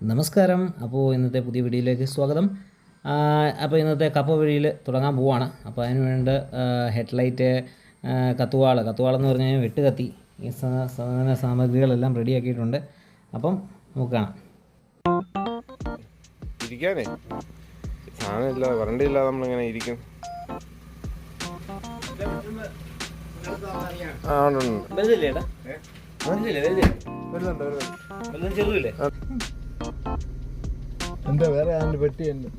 നമസ്കാരം. അപ്പോൾ ഇന്നത്തെ പുതിയ വീഡിയോയിലേക്ക് സ്വാഗതം. അപ്പോൾ ഇന്നത്തെ കപ്പ വഴിയിൽ തുടങ്ങാൻ പോവാണ്. അപ്പോൾ അതിന് വേണ്ട ഹെഡ്ലൈറ്റ് കത്തുവാൾ കത്തുവാളെന്ന് പറഞ്ഞു കഴിഞ്ഞാൽ വെട്ട് കത്തി. ഈ സാധന സാമഗ്രികളെല്ലാം റെഡിയാക്കിയിട്ടുണ്ട് അപ്പം നമുക്ക് കാണാം. ഇരിക്കാനേ. സാധനം ഇല്ലാതെ നമ്മളിങ്ങനെ ഇരിക്കും. ആ ഉണ്ട് ഉണ്ട്. വരുന്നുണ്ട് വരുന്നുണ്ട്. എന്താ വേറെ അതിന്റെ പെട്ടിയല്ലേ?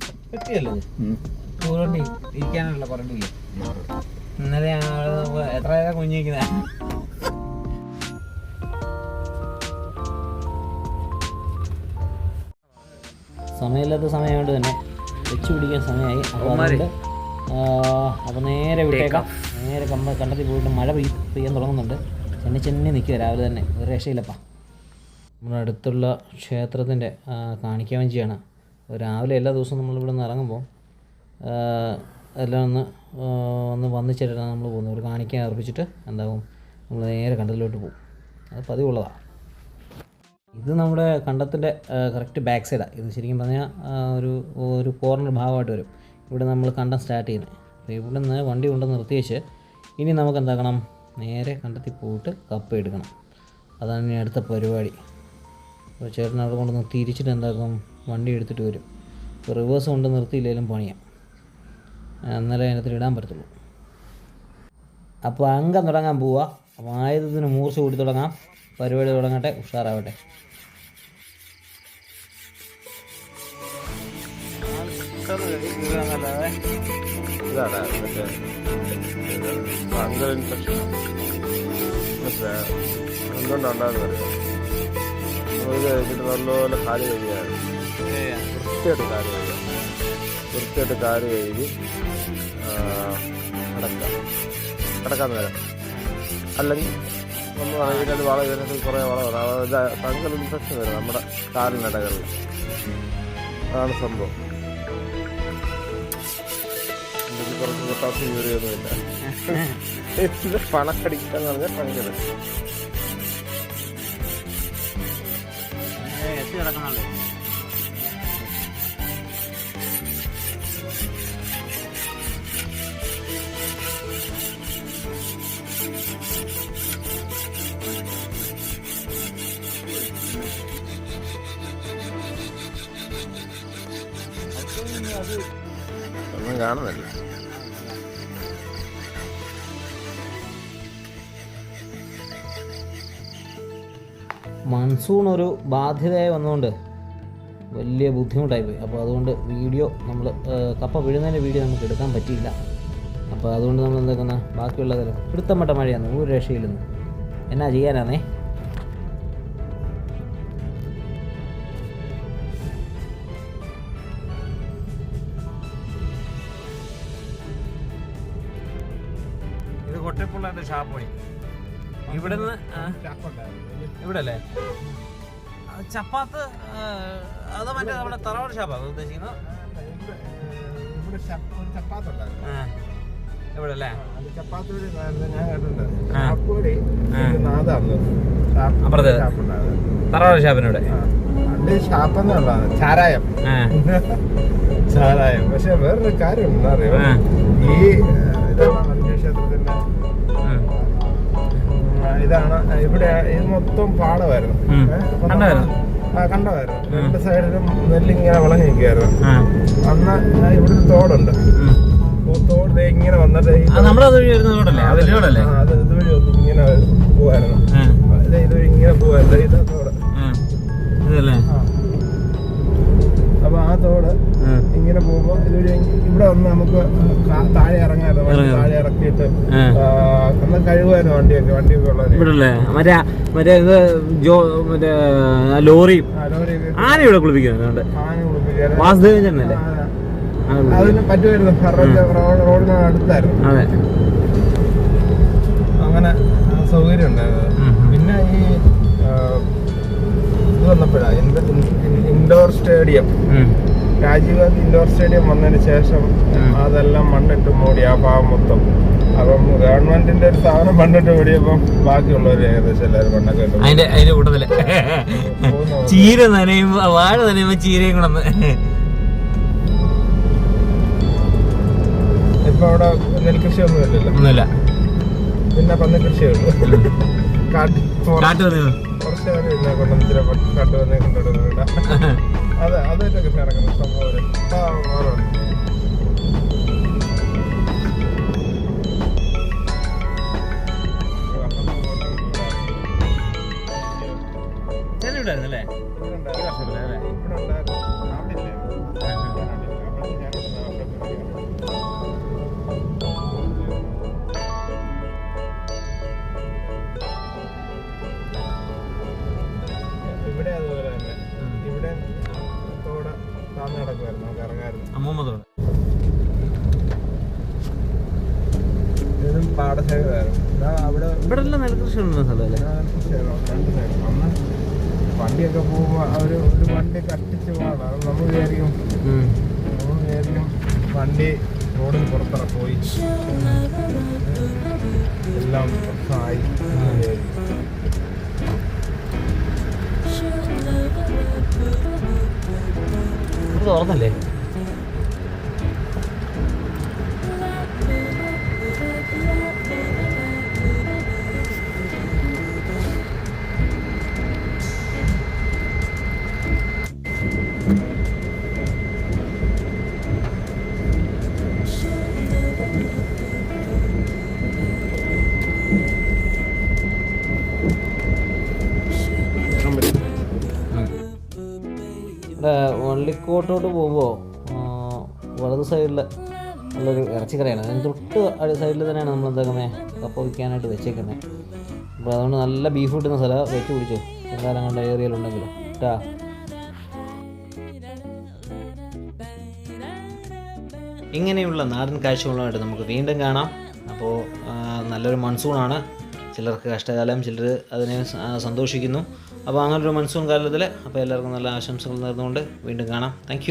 ഉണ്ട് ഇരിക്കാനുള്ള കുറണ്ടില്ലേ ഇന്നലെ എത്ര നേരം കുഞ്ഞിരിക്കുന്നത് സമയമില്ലാത്ത സമയമായിട്ട് തന്നെ വെച്ച് പിടിക്കാൻ സമയമായി. അപ്പോൾ അപ്പോൾ നേരെ വിട്ടേക്കാം. നേരെ കമ്പ കണ്ടത്തിൽ പോയിട്ട് മഴ പെയ്യ് പെയ്യാൻ തുടങ്ങുന്നുണ്ട്. ചെന്നെ ചെന്നെ നിൽക്കുക രാവിലെ തന്നെ. ഒരു രക്ഷയില്ലപ്പാ. നമ്മുടെ അടുത്തുള്ള ക്ഷേത്രത്തിന്റെ കാണിക്കാൻ വഞ്ചിയാണ് രാവിലെ എല്ലാ ദിവസവും നമ്മളിവിടെ നിന്ന് ഇറങ്ങുമ്പോൾ എല്ലാം ഒന്ന് ഒന്ന് വന്നു വന്നിച്ചിട്ടാണ് നമ്മൾ പോകുന്നത് ഒരു കാണിക്കാൻ അർപ്പിച്ചിട്ട് എന്താകും നമ്മൾ നേരെ കണ്ടത്തിലോട്ട് പോകും. അത് പതിവുള്ളതാണ് ഇത് നമ്മുടെ കണ്ടത്തിന്റെ കറക്റ്റ് ബാക്ക് സൈഡാണ് ഇത് ശരിക്കും പറഞ്ഞാൽ ഒരു ഒരു കോർണർ ഭാഗമായിട്ട് വരും. ഇവിടെ നമ്മൾ കണ്ടം സ്റ്റാർട്ട് ചെയ്യുന്നത് അപ്പോൾ ഇവിടെ നിന്ന് വണ്ടി കൊണ്ട് നിർത്തി വെച്ച് ഇനി നമുക്ക് എന്താക്കണം? നേരെ കണ്ടെത്തി പോയിട്ട് കപ്പ് എടുക്കണം. അതാണ് ഇനി അടുത്ത പരിപാടി. അപ്പോൾ ചേട്ടൻ അവിടെ കൊണ്ട് തിരിച്ചിട്ട് എന്താക്കും വണ്ടി എടുത്തിട്ട് വരും. ഇപ്പോൾ റിവേഴ്സ് കൊണ്ട് നിർത്തിയില്ലെങ്കിലും പണിയാം. അന്നേരം അതിനകത്ത് ഇടാൻ പറ്റത്തുള്ളൂ. അപ്പോൾ അംഗം തുടങ്ങാൻ പോവുക അപ്പോൾ ആയുധത്തിന് മൂർച്ച കൂടി തുടങ്ങാം. പരിപാടി തുടങ്ങട്ടെ. ഉഷാറാവട്ടെ. എന്തുകൊണ്ടാണ്ടാന്ന് പറയാം ഇത് കഴിഞ്ഞിട്ട് നല്ലപോലെ കാൽ കഴിയാണ് വൃത്തിയായിട്ട് കാൽ കഴുകുക വൃത്തിയായിട്ട് കാൽ കഴുകി കിടക്കാം കിടക്കാൻ നേരം. അല്ലെങ്കിൽ നമ്മൾ അതിനകത്ത് വള ഇതിനകത്ത് കുറേ വള വരും. അതായത് ഫംഗൽ ഇൻഫെക്ഷൻ വരും നമ്മുടെ കാലിനിടകളിൽ അതാണ് സംഭവം. എനിക്ക് കുറച്ച് പൊട്ടാസ്യം യൂറിയൊന്നുമില്ല ഇത് പണക്കടിക്കാന്ന് പറഞ്ഞാൽ ഭയങ്കര ഒന്നും കാണുന്നില്ല. മൺസൂൺ ഒരു ബാധ്യതയായി വന്നുകൊണ്ട് വലിയ ബുദ്ധിമുട്ടായി പോയി അപ്പോൾ അതുകൊണ്ട് വീഡിയോ നമ്മൾ കപ്പ വീഴുന്നതിന്റെ വീഡിയോ നമുക്ക് എടുക്കാൻ പറ്റിയില്ല. അപ്പോൾ അതുകൊണ്ട് നമ്മൾ എന്തൊക്കെയാണ് ബാക്കിയുള്ളതെല്ലാം പിടുത്തം മഴയാണ്. ഒരു രക്ഷയില്ലെന്ന്. എന്നാ ചെയ്യാനാണേ ഇത് കൊട്ടപ്പുള്ളതിന്റെ ഷാപ്പ് പണി ഇവിടെ ഇവിടെ അല്ലേ ചപ്പാത്ത് അത് മറ്റേ നമ്മുടെ തറവാട് ഷാപ്പാണ് ഉദ്ദേശിക്കുന്നത്? ഇവിടെ അല്ലേ ഞാൻ. തറവാട് ഷാപ്പിനിവിടെ ഷാപ്പെന്നുള്ളതാണ്. ചാരായം. ചാരായം. പക്ഷെ വേറൊരു കാര്യം എന്താ അറിയോ? ആ. ഈ ഇതാണ്. ഇവിടെ ഇത് മൊത്തം പാടമായിരുന്നു. കണ്ടമായിരുന്നു? ആ രണ്ട് സൈഡിലും നെല്ലിങ്ങനെ വളഞ്ഞു നിൽക്കുകയായിരുന്നു ആ അന്ന് ഇവിടെ ഒരു തോടുണ്ട്. തോട് ഇങ്ങനെ വന്നിട്ട് അത് ഇതുവഴി ഒന്ന് ഇങ്ങനെ പോവായിരുന്നു. ഇതുവഴി ഇങ്ങനെ പോവായിരുന്നു. ഇതാ തോട്. ഇതല്ലേ? ആ. തോട് ഇങ്ങനെ പോകുമ്പോ ഇതൊരു ഇവിടെ വന്ന് നമുക്ക് താഴെ ഇറങ്ങാമായിരുന്നു താഴെ ഇറക്കിയിട്ട് അന്ന് കഴിവായിരുന്നു വണ്ടിയൊക്കെ വണ്ടിയൊക്കെ ഉള്ളത്. ഇവിടല്ലേ മറ്റേ മറ്റേ ഇത് ജോ മറ്റേ ലോറി. ആന ഇവിടെ കുളിപ്പിക്കാറ് വാസുദേവൻ ചേട്ടനല്ലേ. അതിന് പറ്റുമായിരുന്നു. റോഡ് റോഡിന് അടുത്തായിരുന്നു. അതെ. അങ്ങനെ സൗകര്യം ഉണ്ടായിരുന്നു. പിന്നെ ഈ ഇത് വന്നപ്പോഴാ. Indoor stadium. Rajiv Gandhi indoor stadium വന്നതിന് ശേഷം അതെല്ലാം മണ്ണിട്ട് മൂടി ആ ഭാഗം മൊത്തം. അപ്പം ഗവൺമെന്റിന്റെ ഒരു സാധനം മണ്ണിട്ട് മൂടിയപ്പം ബാക്കിയുള്ളവർ ഏകദേശം എല്ലാവരും മണ്ണൊക്കെ. അതിന്റെ അതിന്റെ കൂട്ടത്തിൽ. ചീര നനയുമ്പോ വാഴ നനയുമ്പോ ചീരയും കൂടെ ഇപ്പൊ അവിടെ നെൽകൃഷി ഒന്നും ഇല്ലല്ലോ. ഒന്നുമില്ല. പിന്നെ പന്നി കൃഷിയേ ഉള്ളൂ കാട്ട് കാട്ടു നേരം ഇല്ല അത് കൃഷി നടക്കുന്നു ഇഷ്ടം പോലെ ആ ഓരോണ്ട് ചെല്ലുണ്ടായിരുന്നല്ലേ ഇവിടെ അമ്മൂമ്മ ഇവിടെ എല്ലാം നെൽകൃഷി ഉണ്ടെന്ന സ്ഥലമല്ലേ വണ്ടിയൊക്കെ പോകുമ്പോ ഒരു വണ്ടി കട്ടിച്ച് പോകണം നമ്മൾ വിചാരിക്കും നമ്മൾ വിചാരിക്കും വണ്ടി റോഡിന് പുറത്തിറ പോയി എല്ലാം പ്രശ്നമായി തുറന്നല്ലേ? വള്ളിക്കോട്ടോട്ട് പോകുമ്പോൾ വലത് സൈഡിൽ ഉള്ളൊരു ഇറച്ചിക്കടയാണ് അതിന് തൊട്ട് അടി സൈഡിൽ തന്നെയാണ് നമ്മൾ എന്താക്കുന്നത് കപ്പ വയ്ക്കാനായിട്ട് വെച്ചേക്കുന്നത് അപ്പോൾ അതുകൊണ്ട് നല്ല ബീഫ് കിട്ടുന്ന സ്ഥലം വെച്ച് പിടിച്ചു. കാലം കണ്ട ഏരിയയിലുണ്ടെങ്കിലും കേട്ടാ ഇങ്ങനെയുള്ള നാടൻ കാഴ്ചകളുമായിട്ട് നമുക്ക് വീണ്ടും കാണാം. അപ്പോൾ നല്ലൊരു മൺസൂണാണ് ചിലർക്ക് കഷ്ടകാലം ചിലർ അതിനെ സന്തോഷിക്കുന്നു. അപ്പോൾ അങ്ങനൊരു മൺസൂൺ കാലത്തിൽ അപ്പോൾ എല്ലാവർക്കും നല്ല ആശംസകൾ നേർന്നുകൊണ്ട് വീണ്ടും കാണാം. താങ്ക്